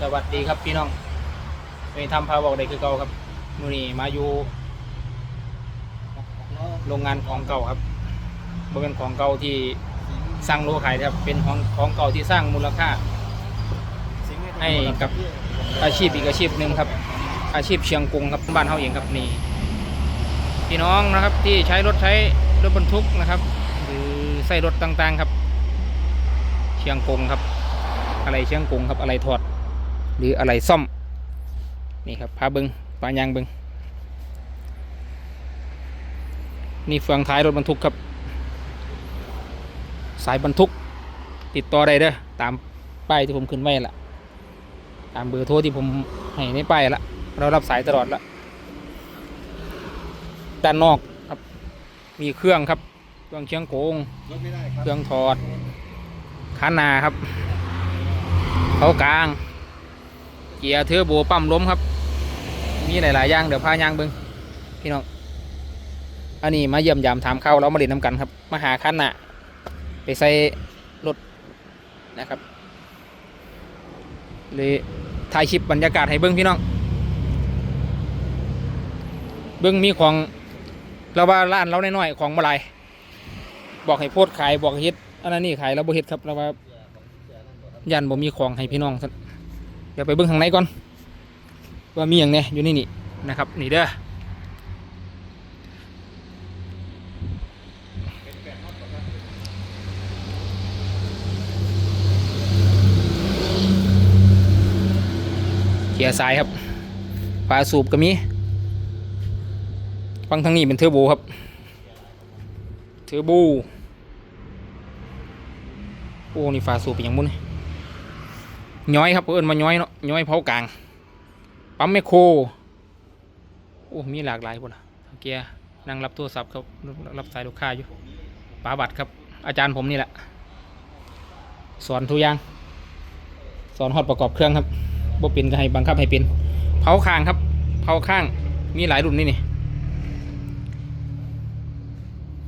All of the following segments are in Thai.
สวัสดีครับพี่น้องไปทำพาบอกได้คือเก่าครับมือนี้มาอยู่โรงงานของเก่าครับบ่เป็นของเก่าที่สร้างโลขายนะครับ เป็นของของเก่าที่สร้างมูลค่า ให้กับอาชีพอีกอาชีพหนึ่งครับ อาชีพเชียงกงครับบ้านเฮาเองครับนี่พี่น้องนะครับที่ใช้รถใช้รถบรรทุกนะครับ หรือใส่รถต่างๆครับ เชียงกงครับ อะไรเชียงกงครับอะไรถอด หรืออะไรซ่อม นี่ครับพาเบิงปายางเบิงนี่เฟืองท้ายรถบรรทุกครับ สายบรรทุก ติดต่อได้เด้อตามป้ายที่ผมขึ้นไว้ละตามเบอร์โทรที่ผมให้ในป้ายละเรารับสายตลอดละด้านนอกครับ มีเครื่องครับ เครื่องเชียงโกง เครื่องถอดขานาครับ เขากลาง เกียร์เทอร์โบปั๊มล้มครับ มีหลายๆอย่างเดี๋ยวพายางเบิงพี่น้องอันนี้มาเยี่ยมยามถามเข้าวเรามาเล่นน้ำกันครับ มาหาคันหนาไปใส่รถนะครับเลยถ่ายคลิปบรรยากาศให้เบิ้งพี่น้อง เบิ้งมีของเราว่าร้านเราน้อยๆของมาลายบอกให้โพดขายบอกเฮ็ดอันนั้นนี่ขายแล้วบ่เฮ็ดครับแล้วว่ายันบ่มีของให้พี่น้องซั่น เดี๋ยวไปเบิ่งข้างในก่อน ว่ามีอย่างเนี้ยอยู่นี่นี่นะครับ นี่เด้อเกียร์สายครับฝาสูบก็มีฟังทางนี้เป็นเทอร์โบครับ เทอร์โบ โอ้ นี่ฝาสูบเป็นอย่างมุ้นย้ อยครับเอิ้นมาย้อยเนาะย้อยเผากลาง ปั๊มแมคโครโอ้มีหลากหลายพุ่นล่ะเกียร์นั่งรับโทรศัพท์ครับรับสายลูกค้าอยู่ป๋าบัตรครับ อาจารย์ผมนี่แหละ สอนทุกอย่าง สอนฮอดประกอบเครื่องครับบ่เป็นก็ให้บังคับให้เป็นเผาข้างครับเผาข้างมีหลายรุ่นนี่นี่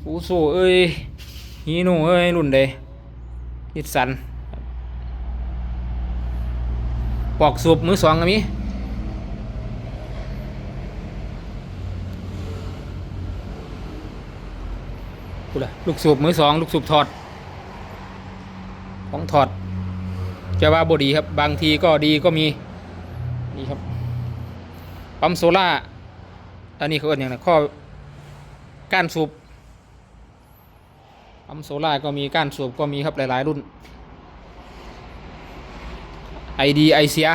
ฟูโซเอ้ยฮีโน่เอ้ยรุ่นใดนิสสัน ปอกสูบมือสองก็มีกูละลูกสูบมือสองลูกสูบถอด ของถอดจะว่าบดีครับ บางทีก็ดีก็มี นี่ครับ ปั๊มโซล่า อันนี้เขาเอิ้นอย่างไรข้อก้านสูบปั๊มโซล่าก็มีก้านสูบก็มีครับหลาย ๆ รุ่น ไอดีไอเสีย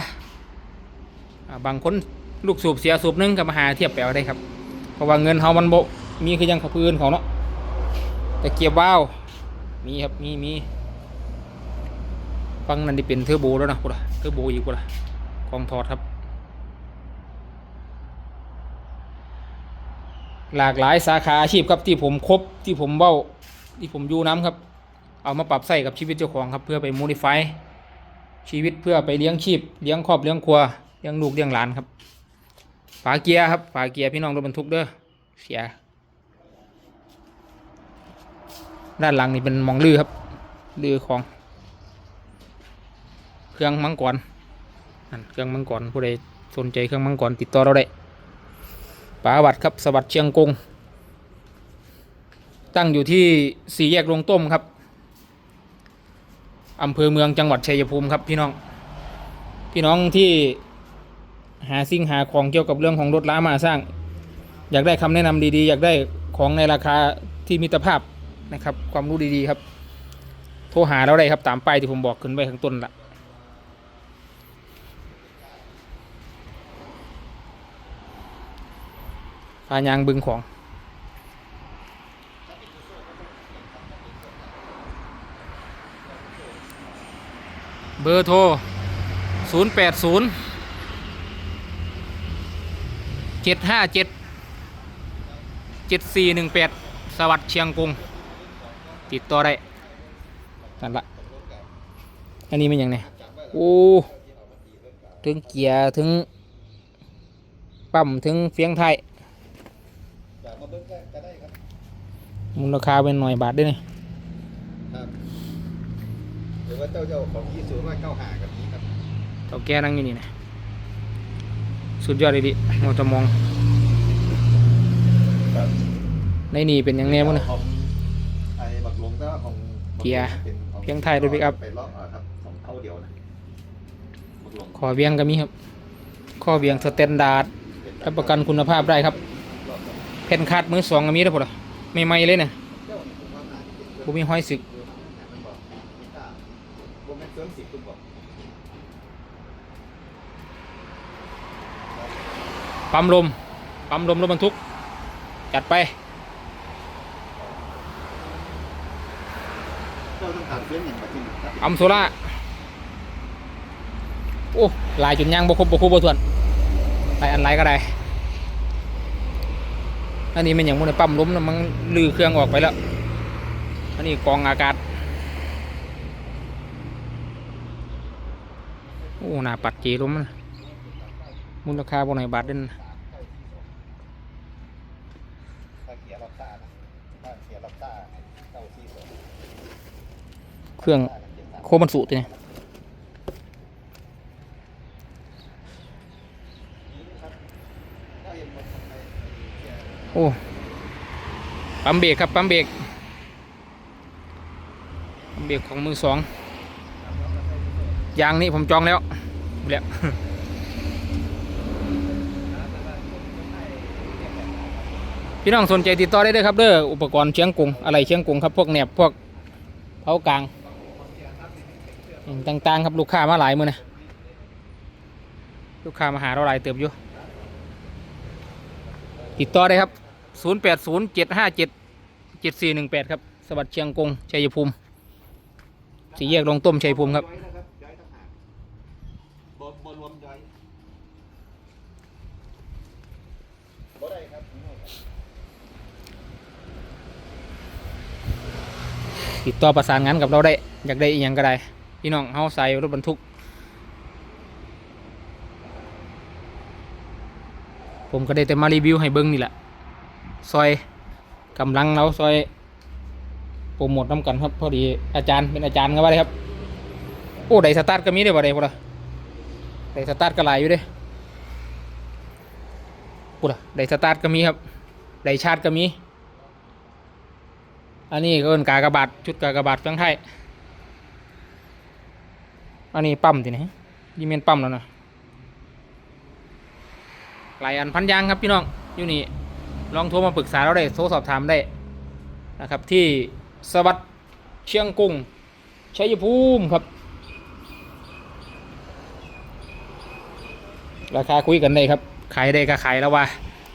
บางคนลูกสูบเสียสูบหนึงก็มาหาเทียบแปลได้ครับ เพราะว่าเงินเฮามันโบมีคือยังขับพื้นเขาเนาะแต่เกียร์ว้าวมีครับมีมีฟังนั่นที่เป็นเทอร์โบแล้วนะกูละเทอร์โบอีกกูละกองถอดครับ หลากหลายสาขาอาชีพครับที่ผมครบที่ผมเบ้าที่ผมอยู่น้ำครับ เอามาปรับใส่กับชีวิตเจ้าของครับเพื่อไปโมดิฟาย ชีวิตเพื่อไปเลี้ยงชีพเลี้ยงครอบเลี้ยงครัวเลี้ยงลูกเลี้ยงหลานครับ ฝาเกียร์ครับ ฝาเกียร์พี่น้องรถบรรทุกเด้อเสีย ด้านหลังนี่เป็นมองลือครับลือของเครื่องมังกรนั่นเครื่องมังกรผู้ใดสนใจเครื่องมังกรติดต่อเราได้ปาวัดครับสวัสดิ์เชียงกง ตั้งอยู่ที่สี่แยกโรงต้มครับ อำเภอเมืองจังหวัดชัยภูมิครับพี่น้อง พี่น้องที่หาสิ่งหาของเกี่ยวกับเรื่องของรถล้ามาสร้าง อยากได้คำแนะนำดีๆ อยากได้ของในราคาที่มิตรภาพนะครับ ความรู้ดีๆครับ โทรหาเราได้ครับตามป้ายที่ผมบอกขึ้นไว้ข้างต้นละพายางบึงของ เบอร์โทร 0 8 0 7 5 7 7 4 1 8 สวัสดิ์เชียงกงติดต่อได้นั่นละอันนี้เป็นยังไงโอ้ถึงเกียร์ถึงปั๊มถึงเฟียงไทยมูลค่าเป็นหน่อยบาทได้วยนี่ครับหรือว่า เจ้าเจ้าของยี่สิบว่าเก้าหากับนี้ครับเต่าแก่นั่งอยู่นี่นะสุดยอดเลยดิมอตมอง ในนี่เป็นหยังแน่มั้งนะ ของไอ้บักหลงก็ของเกียร์ป็นของเพียงไทยด้วย pick up ไปเลาะอะครับของเท่าเดียวนะบักหลงขอเวียงก็มีครับ ข้อเวียงสแตนดาร์ดรับประกันคุณภาพได้ครับแผ่นคาดมือสองก็มีแล้วพอละไม่ไหม่เลยนะผมมีห้อยสึก บ่แม่นเสริมสิบตุ้มบอกปั๊มลม ปั๊มลมรถบรรทุก จัดไป เจ้าต้องการเพื่อนอย่างแบบนี้ครับอัมโซล่า โอ้ลายจนย่างบกครบบกครบบ่ทวนลายอันไรก็ได้ อันนี้มันอย่างมันในปั๊มล้มแล้วมันลือเครื่องออกไปแล้ว อันนี้กรองอากาศ โอ้ห น้าปัดเจล้มนะมูลค่าบนไหนบาทเด่นถ้าเกียร์รับตานะถ้าเกียร์รับตาเก้าสี่สองเครื่องตากับเจ็ดสามโคมันสุตัวนี้ก็เห็นหมดทำไมเกียร์โอ้ปั๊มเบรกครับปั๊มเบรกปั๊มเบรกของมือสองยางนี้ผมจองแล้ว แล้วพี่น้องสนใจติดต่อได้เลยครับเด้ออุปกรณ์เชียงกงอะไรเชียงกงครับพวกแหนบพวกเผากลางต่างๆ ครับลูกค้ามาหลายมือนะลูกค้ามาหาเราหลายเติบอยู่ ติดต่อได้ครับ 0 8 0 7 5 7 7 4 1 8 ครับสวัสดิ์เชียงกงชัยภูมิ สี่แยกลงต้มชัยภูมิครับ ย้อยนะครับย้อยต่างหากบ่บ่รวมย้อยบ่ได้ครับ ติดต่อประสานงานกับเราได้ อยากได้อีกอย่างก็ได้ พี่น้องเฮาใส่รถบรรทุก ผมก็ได้แต่มารีวิวให้เบิ้งนี่แหละซอยกำลังเราซอยโปรโมทน้ำกันครับ พอดีอาจารย์เป็นอาจารย์ก็ว่าได้ครับ โอ้ไดสตาร์ทก็มีได้บ่ได้พุ่นล่ะไดสตาร์ทก็หลายอยู่เด้พุ่นล่ะไดสตาร์ทก็มีครับไดชาร์จก็มี อันนี้ก็เป็นกากระบาทชุดกากระบาทเครื่องไทยอันนี้ปั๊มที่ไหนยี่เมนปั๊มแล้วนะหลายอันพันยางครับพี่น้องอยู่นี่ลองโทรมาปรึกษาเราได้โทรสอบถามได้นะครับที่สวัสดิ์เชียงกุ้งชัยภูมิครับ ราคาคุยกันได้ครับ ขายได้ก็ขายแล้วว่า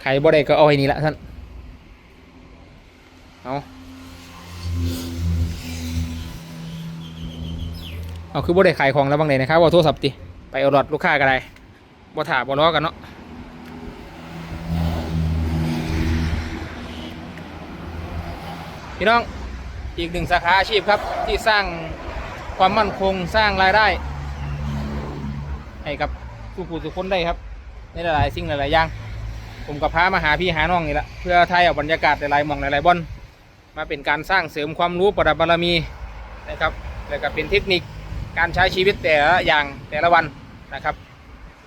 ขายบ่ได้ก็เอาไอ้นี่ละท่านเอา เอาคือบ่ได้ขายของแล้วบางไหนนะครับว่าโทรศัพท์ติไปเอารถลูกค้าก็ได้บ่ถ่าบ่ล้อกันเนาะพี่น้องอีกหนึ่งสาขาอาชีพครับที่สร้างความมั่นคงสร้างรายได้ ให้กับผู้ผู้ทุคนได้ครับ ในหลายๆสิ่งหลายๆอย่าง ผมกับพามาหาพี่หาน้องนี่แหละเพื่อถ่ายเอาบรรยากาศหลายๆมองหลายๆบอนมาเป็นการสร้างเสริมความรู้ประดับบารมีนะครับแล้วก็เป็นเทคนิค การใช้ชีวิตแต่ละอย่างแต่ละวันนะครับ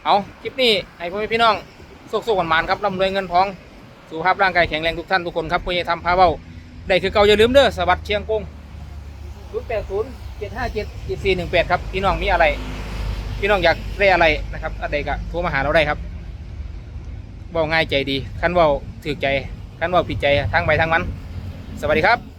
เอาคลิปนี้ให้พ่อแม่พี่น้องสุขสุขหวานๆครับร่ำรวยเงินทองสุขภาพร่างกายแข็งแรงทุกท่านทุกคนครับผู้ใหญ่ทำพาเบ้าได้คือเก่าอย่าลืมเด้อสวัสดิ์เชียงกง0 8 0 7 5 7 7 4 1 8ครับพี่น้องมีอะไร พี่น้องอยากได้อะไรนะครับอะไรก็โทรมาหาเราได้ครับเว่าง่ายใจดีขั้นเว่าถือใจขั้นเว่าผิดใจทั้งไปทั้งมัน สวัสดีครับ